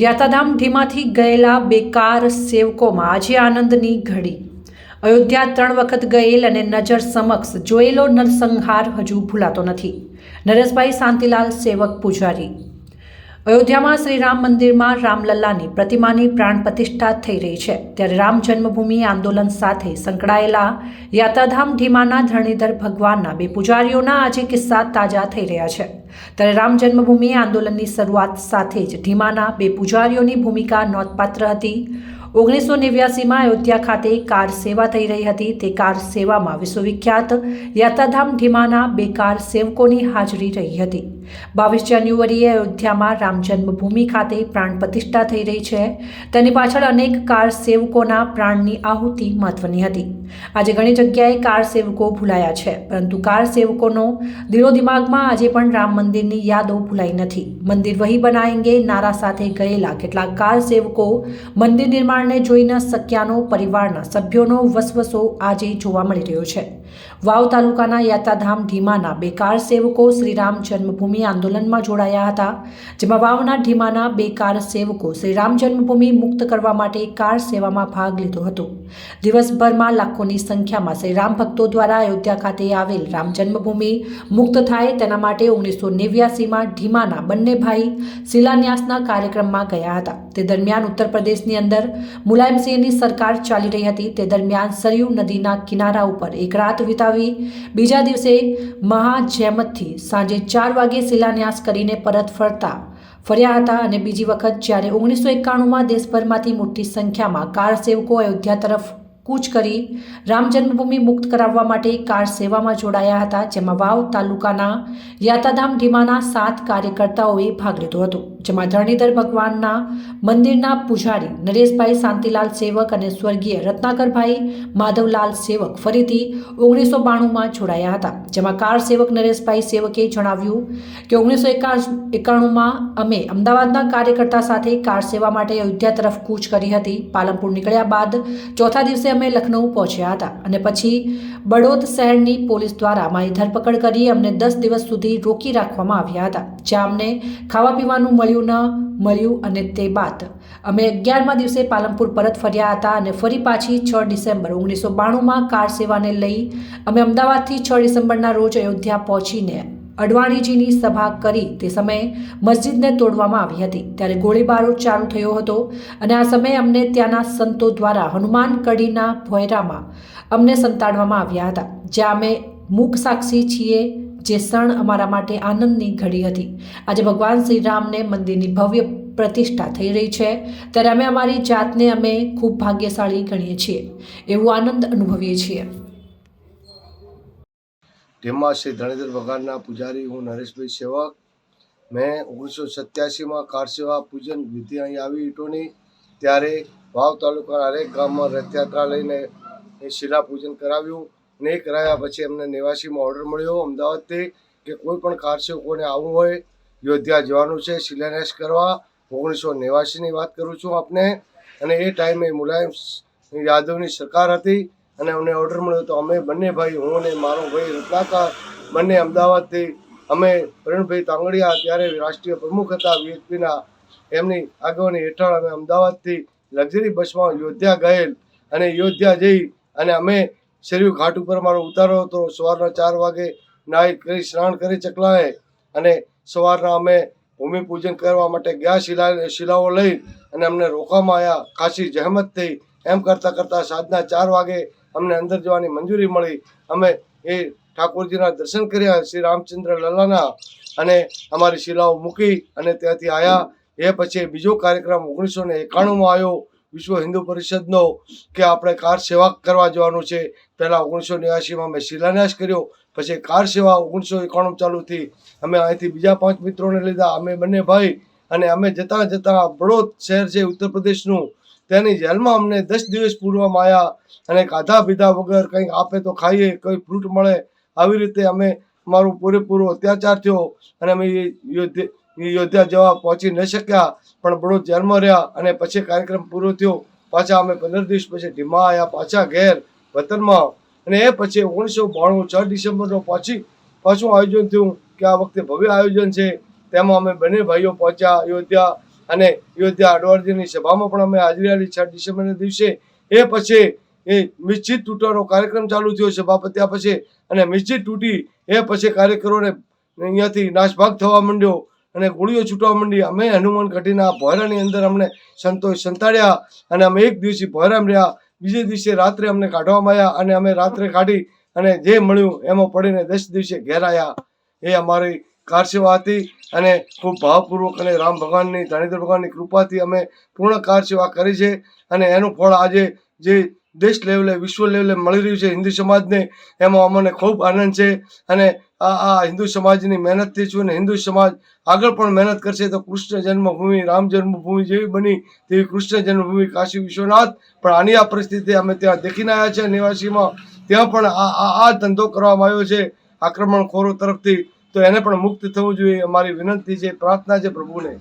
યાત્રાધામ ઢીમાથી ગયેલા બેકાર સેવકોમાં આજે આનંદની ઘડી. અયોધ્યા ત્રણ વખત ગયેલ અને નજર સમક્ષ જોયેલો નરસંહાર હજુ ભૂલાતો નથી. નરેશભાઈ શાંતિલાલ સેવક પૂજારી. અયોધ્યામાં શ્રી રામ મંદિરમાં રામલલ્લાની પ્રતિમાની પ્રાણ પ્રતિષ્ઠા થઈ રહી છે. ત્યારે રામ જન્મભૂમિ આંદોલન સાથે સંકળાયેલા યાત્રાધામ ઢીમાના ધરણીધર ભગવાનના બે પૂજારીઓના આજે કિસ્સા તાજા થઈ રહ્યા છે. ત્યારે રામ જન્મભૂમિ આંદોલનની શરૂઆત સાથે જ ઢીમાના બે પૂજારીઓની ભૂમિકા નોંધપાત્ર હતી. ઓગણીસો નેવ્યાસીમાં અયોધ્યા ખાતે કાર સેવા થઈ રહી હતી. તે કાર સેવામાં વિશ્વવિખ્યાત યાત્રાધામ ઢીમાના બે કાર સેવકોની હાજરી રહી હતી. બાવીસ જાન્યુઆરીએ અયોધ્યામાં રામ ખાતે પ્રાણ પ્રતિષ્ઠા થઈ રહી છે. તેની પાછળ અનેક કાર સેવકોના પ્રાણની આહુતિ મહત્વની હતી. આજે ઘણી જગ્યાએ કાર સેવકો ભૂલાયા છે, પરંતુ કાર સેવકોનો દિલો દિમાગમાં આજે પણ રામ મંદિરની યાદો ભૂલાઈ નથી. મંદિર વહી બનાવેંગે નારા સાથે ગયેલા કેટલાક કાર સેવકો મંદિર નિર્માણને જોઈ ન પરિવારના સભ્યોનો વસવસો આજે જોવા મળી રહ્યો છે. વાવ તાલુકાના યાત્રાધામ ધીમાના બે કાર સેવકો શ્રીરામ જન્મભૂમિ આંદોલનમાં જોડાયા હતા, જેમાં વાવના ઢીમાના બે કાર સેવકો શ્રીરામ જન્મભૂમિ મુક્ત કરવા માટે કાર સેવામાં ભાગ લીધો હતો. દિવસભરમાં લાખોની સંખ્યામાં શ્રીરામ ભક્તો દ્વારા અયોધ્યા ખાતે આવેલ રામ જન્મભૂમિ મુક્ત થાય તેના માટે ઓગણીસો નેવ્યાસીમાં ઢીમાના બંને ભાઈ શિલાન્યાસના કાર્યક્રમમાં ગયા હતા. તે દરમિયાન ઉત્તર પ્રદેશની અંદર મુલાયમસિંહની સરકાર ચાલી રહી હતી. તે દરમિયાન સરયુ નદીના કિનારા ઉપર એક રાત વિતાવી બીજા દિવસે મહાજેમતથી સાંજે ચાર વાગે શિલાન્યાસ કરીને પરત ફરતા. ફર્યા હતા અને બીજી વખત જ્યારે ઓગણીસો એકાણુંમાં દેશભરમાંથી મોટી સંખ્યામાં કાર સેવકો અયોધ્યા તરફ કૂચ કરી રામ જન્મભૂમિ મુક્ત કરાવવા માટે કાર સેવામાં જોડાયા હતા, જેમાં વાવ તાલુકાના યાતાધામ ઢીમાના સાત કાર્યકર્તાઓએ ભાગ લીધો હતો. જેમાં ધરણીધર ભગવાનના મંદિરના પૂજારી નરેશભાઈ શાંતિલાલ સેવક અને સ્વર્ગીય રત્નાકરભાઈ માધવલાલ સેવક ફરીથી ઓગણીસો બાણુંમાં જોડાયા હતા. જેમાં કાર સેવક નરેશભાઈ સેવકે જણાવ્યું કે ઓગણીસો એકાણુંમાં અમે અમદાવાદના કાર્યકર્તા સાથે કાર સેવા માટે અયોધ્યા તરફ કૂચ કરી હતી. પાલનપુર નીકળ્યા બાદ ચોથા દિવસે અમે લખનઉ પહોંચ્યા હતા અને પછી બડોદ શહેરની પોલીસ દ્વારા અમારી ધરપકડ કરી અમને દસ દિવસ સુધી રોકી રાખવામાં આવ્યા હતા. જ્યાં અમને ખાવા પીવાનું મળ્યું ન મળ્યું અને તે બાદ અમે અગિયારમા દિવસે પાલનપુર પરત ફર્યા હતા અને ફરી પાછી છ ડિસેમ્બર ઓગણીસો બાણુંમાં કાર સેવાને લઈ અમે અમદાવાદથી છ ડિસેમ્બરના રોજ અયોધ્યા પહોંચીને અડવાણીજીની સભા કરી તે સમયે મસ્જિદને તોડવામાં આવી હતી. ત્યારે ગોળીબારો ચાલુ થયો હતો અને આ સમયે અમને ત્યાંના સંતો દ્વારા હનુમાન કડીના ભોયરામાં અમને સંતાડવામાં આવ્યા હતા. જ્યાં અમે મૂક સાક્ષી છીએ જે ક્ષણ અમારા માટે આનંદની ઘડી હતી. આજે ભગવાન શ્રી રામને મંદિરની ભવ્ય પ્રતિષ્ઠા થઈ રહી છે. ત્યારે અમે અમારી જાતને અમે ખૂબ ભાગ્યશાળી ગણીએ છીએ. એવું આનંદ અનુભવીએ છીએ. તેમાં શ્રી ધણીધર ભગવાનના પૂજારી હું નરેશભાઈ સેવક. મેં ઓગણીસો સત્યાસીમાં કાર સેવા પૂજન વિધિ અહીં આવી ઈટોની. ત્યારે વાવ તાલુકાના હરેક ગામમાં રથયાત્રા લઈને શિલા પૂજન કરાવ્યું. ને એ કરાવ્યા પછી અમને નેવાસીમાં ઓર્ડર મળ્યો. અમદાવાદથી કે કોઈ પણ કારસેવકોને આવવું હોય યોધ્યા જવાનું છે, શિલાન્યાસ કરવા, ઓગણીસો નેવાસીની વાત કરું છું આપને. અને એ ટાઈમે મુલાયમ યાદવની સરકાર હતી અને અમને ઓર્ડર મળ્યો. તો અમે બંને ભાઈ, હું અને મારો ભાઈ રત્નાકાર, બંને અમદાવાદથી, અમે પ્રવીણભાઈ તાંગડિયા ત્યારે રાષ્ટ્રીય પ્રમુખ હતા, વીએચપીના. એમની આગેવાની હેઠળ અમે અમદાવાદથી લક્ઝરી બસમાં યોધ્યા ગયેલ અને યોધ્યા જઈ અને અમે શેરવી ઘાટ ઉપર મારો ઉતારો હતો. સવારના ચાર વાગે નાહી કરી સ્નાન કરી ચકલાએ અને સવારના અમે ભૂમિપૂજન કરવા માટે ગયા શિલા શિલાઓ લઈ અને અમને રોકવામાં આવ્યા ખાસી જહેમત થઈ. એમ કરતાં કરતાં સાંજના ચાર વાગે અમને અંદર જવાની મંજૂરી મળી. અમે એ ઠાકોરજીના દર્શન કર્યા શ્રી રામચંદ્ર લલ્લાના અને અમારી શિલાઓ મૂકી અને ત્યાંથી આવ્યા એ પછી બીજો કાર્યક્રમ ઓગણીસો ને એકાણુંમાં આવ્યો. વિશ્વ હિન્દુ પરિષદનો કે આપણે કાર સેવા કરવા જવાનું છે, પહેલાં ઓગણીસો નેવાસીમાં મેં શિલાન્યાસ કર્યો, પછી કાર સેવા ઓગણીસો એકાણું ચાલુ થઈ અમે અહીંથી બીજા પાંચ મિત્રોને લીધા. અમે બંને ભાઈ અને અમે જતાં જતાં બડોદ શહેર છે, ઉત્તર પ્રદેશનું, તેની જેલમાં અમને દસ દિવસ પૂરવામાં આવ્યા અને ખાધા પીધા વગર કંઈક આપે તો ખાઈએ, કોઈ ફ્રૂટ મળે, આવી રીતે અમે મારું પૂરેપૂરો અત્યાચાર થયો અને અમે યોદ્ધા જવા પહોંચી ન શક્યા. પણ બડોદ ધ્યાનમાં રહ્યા અને પછી કાર્યક્રમ પૂરો થયો. પાછા અમે પંદર દિવસ પછી ઢીમા આવ્યા પાછા ઘેર વતનમાં. અને એ પછી ઓગણીસો બાણું છ ડિસેમ્બરનો પાછી પાછું આયોજન થયું કે આ વખતે ભવ્ય આયોજન છે. તેમાં અમે બંને ભાઈઓ પહોંચ્યા અયોધ્યા અને અયોધ્યા અડવાણીની સભામાં પણ અમે હાજરી આપી છ ડિસેમ્બરના દિવસે. એ પછી એ નિશ્ચિત તૂટવાનો કાર્યક્રમ ચાલુ થયો સભા પત્યા પછી. અને નિશ્ચિત તૂટી એ પછી કાર્યકરોને અહીંયાથી નાશભાગ થવા માંડ્યો. અને ગોળીઓ છૂટવા માંડી અમે હનુમાન ઘટીના ભોયરાની અંદર અમને સંતોષ સંતાડ્યા અને અમે એક દિવસે ભોયરામ રહ્યા. બીજે દિવસે રાત્રે અમને કાઢવામાં આવ્યા અને અમે રાત્રે કાઢી અને જે મળ્યું એમાં પડીને દસ દિવસે ઘેર આવ્યા એ અમારી કારસેવા હતી અને ખૂબ ભાવપૂર્વક અને રામ ભગવાનની, ધણીધર ભગવાનની કૃપાથી અમે પૂર્ણ કારસેવા કરી છે અને એનું ફળ આજે જે દેશ લેવલે, વિશ્વ લેવલે મળી રહ્યું છે. હિન્દુ સમાજને એમાં અમને ખૂબ આનંદ છે અને આ આ હિન્દુ સમાજની મહેનતથી છું અને હિન્દુ સમાજ આગળ પણ મહેનત કરશે તો કૃષ્ણ જન્મભૂમિ, રામ જન્મભૂમિ જેવી બની તેવી કૃષ્ણ જન્મભૂમિ કાશી વિશ્વનાથ. પણ આની આ પરિસ્થિતિ અમે ત્યાં દેખીને આવ્યા છે નિવાસીમાં. ત્યાં પણ આ આ ધંધો કરવામાં આવ્યો છે આક્રમણખોરો તરફથી. તો એને પણ મુક્ત થવું જોઈએ. અમારી વિનંતી છે, પ્રાર્થના છે પ્રભુને.